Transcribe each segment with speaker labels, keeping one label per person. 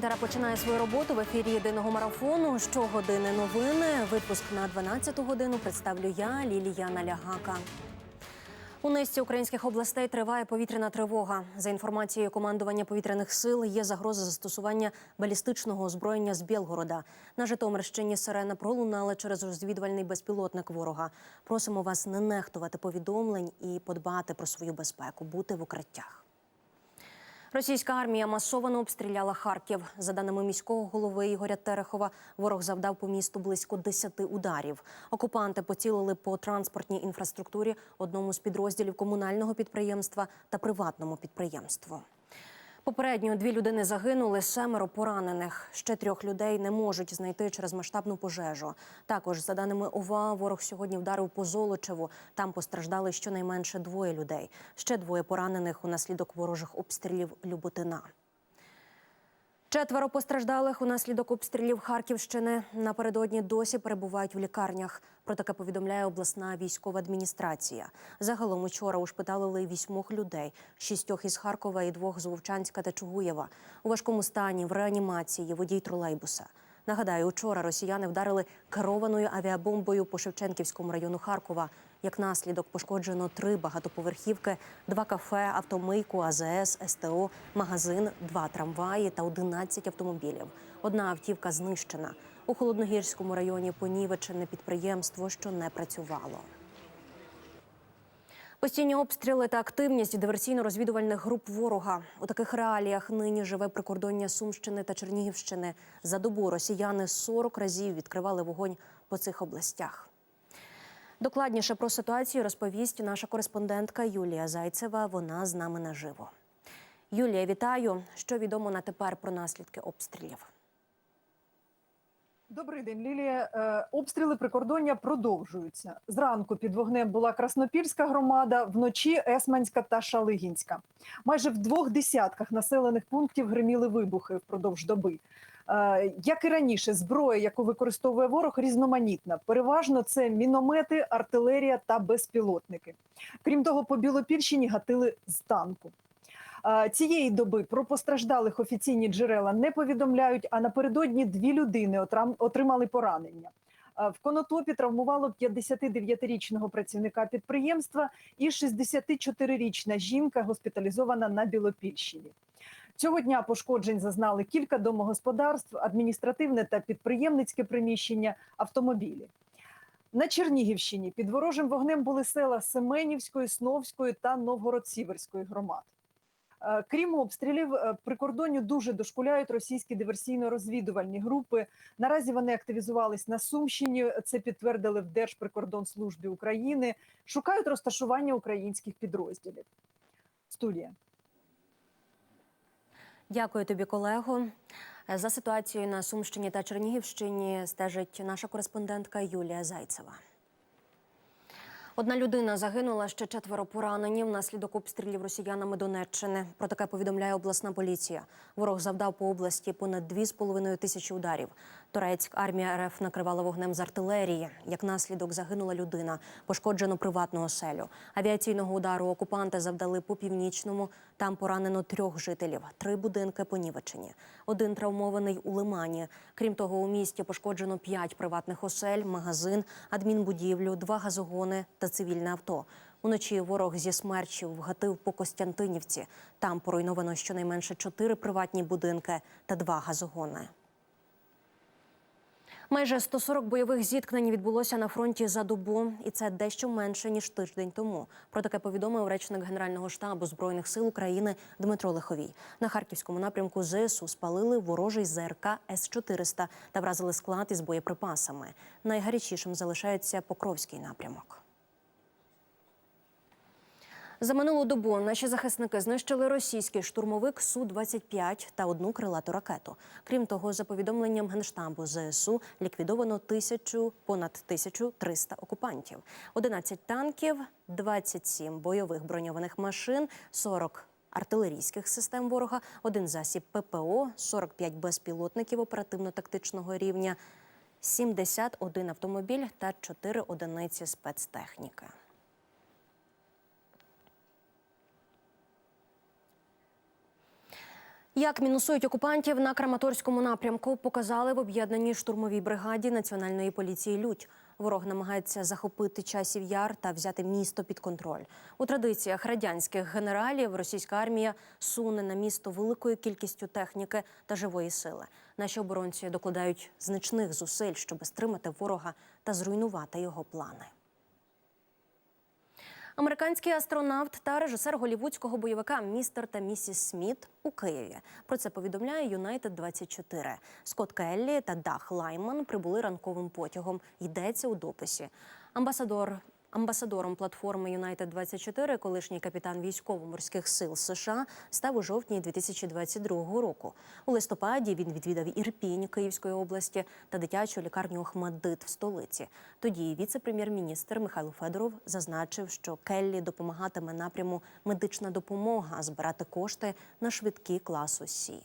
Speaker 1: Інтера починає свою роботу в ефірі єдиного марафону. Щогодини новини. Випуск на 12 годину представлю я, Лілія Налягака. У низці українських областей триває повітряна тривога. За інформацією командування повітряних сил, є загроза застосування балістичного озброєння з Білгорода. На Житомирщині сирена пролунала через розвідувальний безпілотник ворога. Просимо вас не нехтувати повідомлень і подбати про свою безпеку, бути в укриттях. Російська армія масово обстріляла Харків. За даними міського голови Ігоря Терехова, ворог завдав по місту близько 10 ударів. Окупанти поцілили по транспортній інфраструктурі, одному з підрозділів комунального підприємства та приватному підприємству. Попередньо дві людини загинули, семеро поранених. Ще трьох людей не можуть знайти через масштабну пожежу. Також, за даними ОВА, ворог сьогодні вдарив по Золочеву. Там постраждали щонайменше двоє людей. Ще двоє поранених унаслідок ворожих обстрілів Люботина. Четверо постраждалих унаслідок обстрілів Харківщини напередодні досі перебувають в лікарнях. Про таке повідомляє обласна військова адміністрація. Загалом учора ушпиталили вісьмох людей: шістьох із Харкова і двох з Вовчанська та Чугуєва. У важкому стані в реанімації водій тролейбуса. Нагадаю, учора росіяни вдарили керованою авіабомбою по Шевченківському району Харкова. Як наслідок пошкоджено три багатоповерхівки, два кафе, автомийку, АЗС, СТО, магазин, два трамваї та 11 автомобілів. Одна автівка знищена. У холодногірському районі понівечене підприємство, що не працювало. Постійні обстріли та активність диверсійно-розвідувальних груп ворога у таких реаліях нині живе прикордоння Сумщини та Чернігівщини. За добу росіяни 40 разів відкривали вогонь по цих областях. Докладніше про ситуацію розповість наша кореспондентка Юлія Зайцева. Вона з нами наживо. Юлія, вітаю. Що відомо на тепер про наслідки обстрілів?
Speaker 2: Добрий день, Лілія. Е, Обстріли прикордоння продовжуються. Зранку під вогнем була Краснопільська громада, вночі Есманська та Шалигінська. Майже в двох десятках населених пунктів гриміли вибухи впродовж доби. Е, Як і раніше, зброя, яку використовує ворог, різноманітна. Переважно це міномети, артилерія та безпілотники. Крім того, по Білопільщині гатили з танку. Е, Цієї доби про постраждалих офіційні джерела не повідомляють. А напередодні дві людини отримали поранення. Е, В Конотопі травмувало 59-річного працівника підприємства і 64-річна жінка госпіталізована на Білопільщині. Цього дня пошкоджень зазнали кілька домогосподарств, адміністративне та підприємницьке приміщення, автомобілі. На Чернігівщині під ворожим вогнем були села Семенівської, Сновської та Новгород-Сіверської громад. Е, Крім обстрілів, е, прикордонню дуже дошкуляють російські диверсійно-розвідувальні групи. Наразі вони активізувались на Сумщині. Це підтвердили в Держприкордонслужбі України. Шукають розташування українських підрозділів. Студія.
Speaker 1: Дякую тобі, колего. За ситуацією на Сумщині та Чернігівщині стежить наша кореспондентка Юлія Зайцева. Одна людина загинула, ще четверо поранені внаслідок обстрілів росіянами Донеччини. Про таке повідомляє обласна поліція. Ворог завдав по області понад 2,5 тисячі ударів. Турецьк армія РФ накривала вогнем з артилерії. Як наслідок загинула людина, пошкоджено приватну оселю. Авіаційного удару окупанти завдали по північному. Там поранено трьох жителів. Три будинки понівечені. Один травмований у Лимані. Крім того, у місті пошкоджено п'ять приватних осель, магазин, адмінбудівлю, два газогони та цивільне авто. Уночі ворог зі смерчів вгатив по Костянтинівці. Там поруйновано щонайменше чотири приватні будинки та два газогони. Майже 140 бойових зіткнень відбулося на фронті за добу, і це дещо менше ніж тиждень тому. Про таке повідомив речник Генерального штабу збройних сил України Дмитро Лиховій. На харківському напрямку ЗСУ спалили ворожий ЗРК С 400 та вразили склад із боєприпасами. Найгарячішим залишається Покровський напрямок. За минулу добу наші захисники знищили російський штурмовик су 25 та одну крилату ракету. Крім того, за повідомленням генштабу ЗСУ ліквідовано тисячу понад 1300 окупантів, 11 танків, 27 бойових броньованих машин, 40 артилерійських систем ворога, один засіб ППО, 45 безпілотників оперативно-тактичного рівня, 71 автомобіль та 4 одиниці спецтехніки. Як мінусують окупантів на Краматорському напрямку, показали в об'єднаній штурмовій бригаді Національної поліції Людь. Ворог намагається захопити часів яр та взяти місто під контроль. У традиціях радянських генералів російська армія суне на місто великою кількістю техніки та живої сили. Наші оборонці докладають значних зусиль, щоб стримати ворога та зруйнувати його плани. Американський астронавт та режисер голівудського бойовика Містер та місіс Сміт у Києві. Про це повідомляє Юнайтед 24 Скотт Келлі та Дах Лайман прибули ранковим потягом. Йдеться у дописі. Амбасадор. Амбасадором платформи Юнайтед 24 колишній капітан військово-морських сил США став у жовтні 2022 року. У листопаді він відвідав Ірпінь Київської області та дитячу лікарню Охмаддит в столиці. Тоді віце-прем'єр-міністр Михайло Федоров зазначив, що Келлі допомагатиме напряму медична допомога збирати кошти на швидкі класу Сі.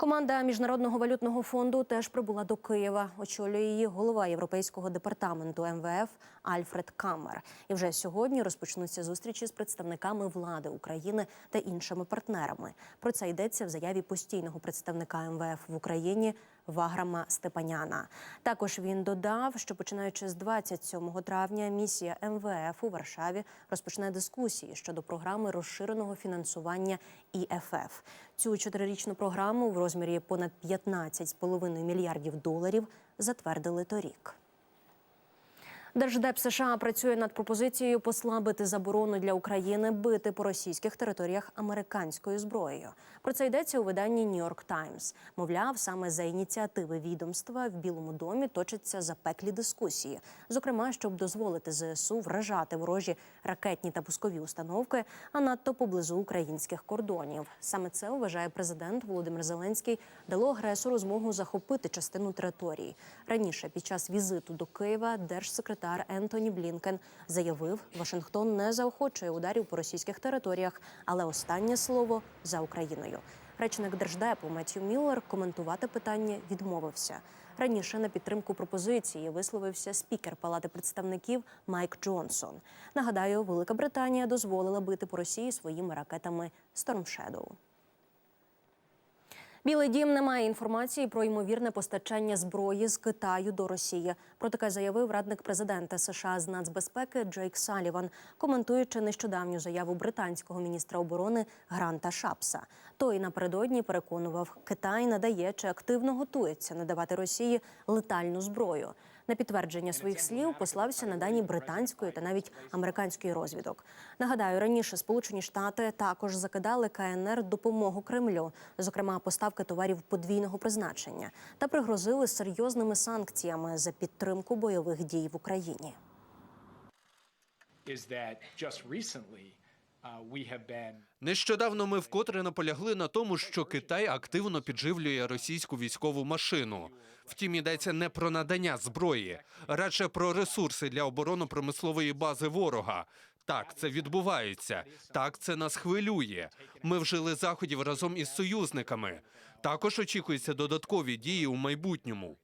Speaker 1: Команда міжнародного валютного фонду теж прибула до Києва. Очолює її голова європейського департаменту МВФ Альфред Камер. І вже сьогодні розпочнуться зустрічі з представниками влади України та іншими партнерами. Про це йдеться в заяві постійного представника МВФ в Україні Ваграма Степаняна. Також він додав, що починаючи з 27 травня місія МВФ у Варшаві розпочне дискусії щодо програми розширеного фінансування ІФФ. Цю чотирирічну програму в розмірі понад 15,5 мільярдів доларів затвердили торік. Держдеп США працює над пропозицією послабити заборону для України бити по російських територіях американською зброєю. Про це йдеться у виданні Нью-Йорк Таймс. Мовляв, саме за ініціативи відомства в Білому домі точаться запеклі дискусії, зокрема, щоб дозволити ЗСУ вражати ворожі ракетні та пускові установки, а надто поблизу українських кордонів. Саме це вважає президент Володимир Зеленський дало агресору змогу захопити частину території. Раніше під час візиту до Києва держсекретар Ентоні Блінкен заявив, Вашингтон не заохочує ударів по російських територіях, але останнє слово за Україною. Речник держдепу Меттью Міллер коментувати питання відмовився. Раніше на підтримку пропозиції висловився спікер Палати представників Майк Джонсон. Нагадаю, Велика Британія дозволила бити по Росії своїми ракетами Storm Shadow. Білий дім не має інформації про ймовірне постачання зброї з Китаю до Росії. Про таке заявив радник президента США з нацбезпеки Джейк Саліван, коментуючи нещодавню заяву британського міністра оборони Гранта Шапса. Той напередодні переконував, Китай надає чи активно готується надавати Росії летальну зброю. На підтвердження своїх слів послався на дані британської та навіть американської розвідок. Нагадаю, раніше Сполучені Штати також закидали КНР допомогу Кремлю, зокрема поставки товарів подвійного призначення, та пригрозили серйозними санкціями за підтримку бойових дій в Україні.
Speaker 3: is that just recently uh,
Speaker 4: Нещодавно ми вкотре наполягли на тому, що Китай активно підживлює російську військову машину. Втім, йдеться не про надання зброї, радше про ресурси для оборонно-промислової бази ворога. Так, це відбувається. Так, це нас хвилює. Ми вжили заходів разом із союзниками. Також очікуються додаткові дії у майбутньому.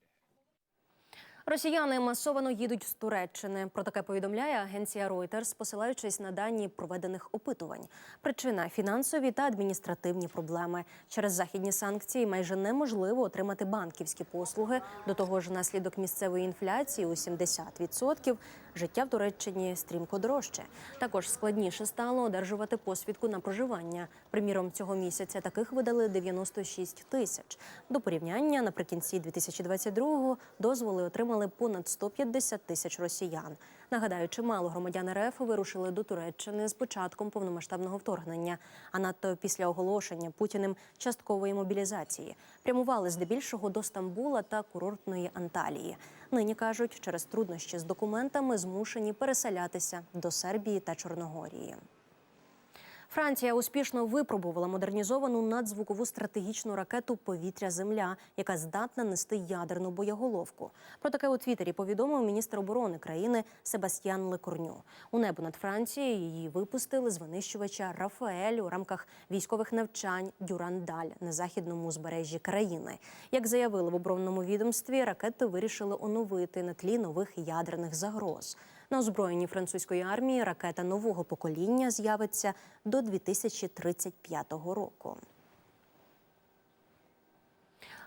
Speaker 1: Росіяни масовано їдуть з Туреччини. Про таке повідомляє агенція Reuters, посилаючись на дані проведених опитувань. Причина фінансові та адміністративні проблеми. Через західні санкції майже неможливо отримати банківські послуги. До того ж, наслідок місцевої інфляції у 70% життя в Туреччині стрімко дорожче. Також складніше стало одержувати посвідку на проживання. Приміром, цього місяця таких видали 96 тисяч. До порівняння наприкінці 2022-го дозволи отримали понад 150 тисяч росіян. Нагадаю, чимало громадян РФ вирушили до Туреччини з початком повномасштабного вторгнення, а надто після оголошення Путіним часткової мобілізації. Прямували здебільшого до Стамбула та курортної Анталії. Нині кажуть, через труднощі з документами змушені переселятися до Сербії та Чорногорії. Франція успішно випробувала модернізовану надзвукову стратегічну ракету Повітря-Земля, яка здатна нести ядерну боєголовку. Про таке у Твіттері повідомив міністр оборони країни Себастьян Лекорню. У небо над Францією її випустили з винищувача Рафаель у рамках військових навчань Дюрандаль на західному узбережжі країни. Як заявили в оборонному відомстві, ракети вирішили оновити на тлі нових ядерних загроз. На озброєнні французької армії ракета нового покоління з'явиться до 2035 року.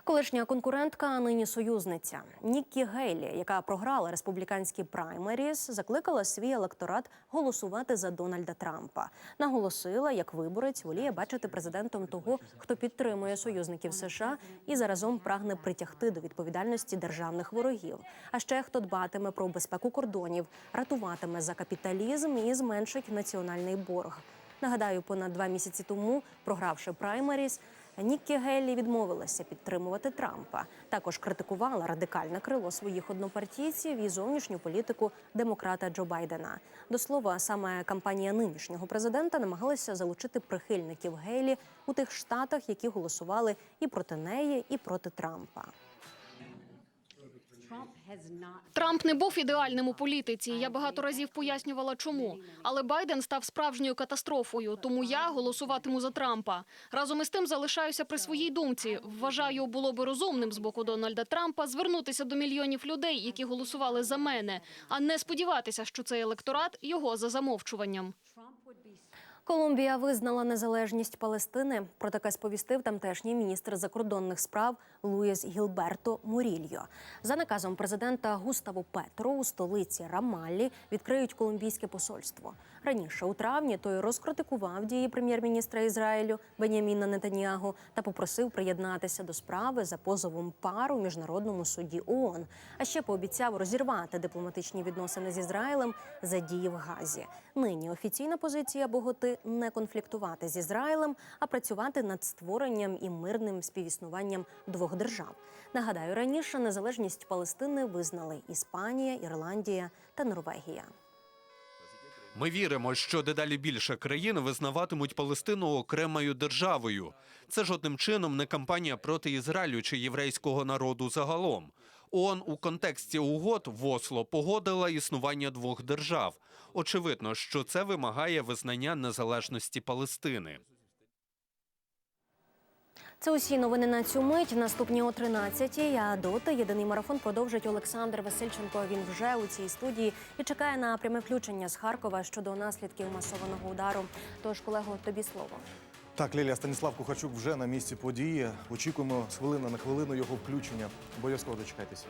Speaker 1: Колишня конкурентка, а нині союзниця Ніккі Гейлі, яка програла республіканські праймеріс, закликала свій електорат голосувати за Дональда Трампа. Наголосила, як виборець воліє бачити президентом того, хто підтримує союзників США і заразом прагне притягти до відповідальності державних ворогів. А ще хто дбатиме про безпеку кордонів, ратуватиме за капіталізм і зменшить національний борг. Нагадаю, понад два місяці тому, програвши праймеріс, Ніккі Гейлі відмовилася підтримувати Трампа. Також критикувала радикальне крило своїх однопартійців і зовнішню політику демократа Джо Байдена. До слова, саме кампанія нинішнього президента намагалася залучити прихильників Гейлі у тих штатах, які голосували і проти неї, і проти Трампа.
Speaker 5: Трамп не був ідеальним у політиці. Я багато разів пояснювала, чому. Але Байден став справжньою катастрофою. Тому я голосуватиму за Трампа. Разом із тим залишаюся при своїй думці. Вважаю, було би розумним з боку Дональда Трампа звернутися до мільйонів людей, які голосували за мене, а не сподіватися, що цей електорат його за замовчуванням.
Speaker 1: Колумбія визнала незалежність Палестини. Про таке сповістив тамтешній міністр закордонних справ Луїс Гілберто Мурільо. За наказом президента Густаво Петро у столиці Рамаллі відкриють колумбійське посольство. Раніше у травні той розкритикував дії прем'єр-міністра Ізраїлю Беняміна Нетаньягу та попросив приєднатися до справи за позовом пару у міжнародному суді ООН. А ще пообіцяв розірвати дипломатичні відносини з Ізраїлем за дії в Газі. Нині офіційна позиція Боготи не конфліктувати з Ізраїлем, а працювати над створенням і мирним співіснуванням двох держав. Нагадаю, раніше незалежність Палестини визнали Іспанія, Ірландія та Норвегія.
Speaker 4: Ми віримо, що дедалі більше країн визнаватимуть Палестину окремою державою. Це жодним чином не кампанія проти Ізраїлю чи єврейського народу загалом. ООН у контексті угод в Осло погодила існування двох держав. Очевидно, що це вимагає визнання незалежності Палестини.
Speaker 1: Це усі новини на цю мить. Наступні о 13-й. А доти єдиний марафон продовжить Олександр Васильченко. Він вже у цій студії і чекає на пряме включення з Харкова щодо наслідків масованого удару. Тож, колего, тобі слово.
Speaker 6: Так, Лілія Станіслав Кухарчук вже на місці події. Очікуємо з хвилини на хвилину його включення. Обов'язково дочекайтеся.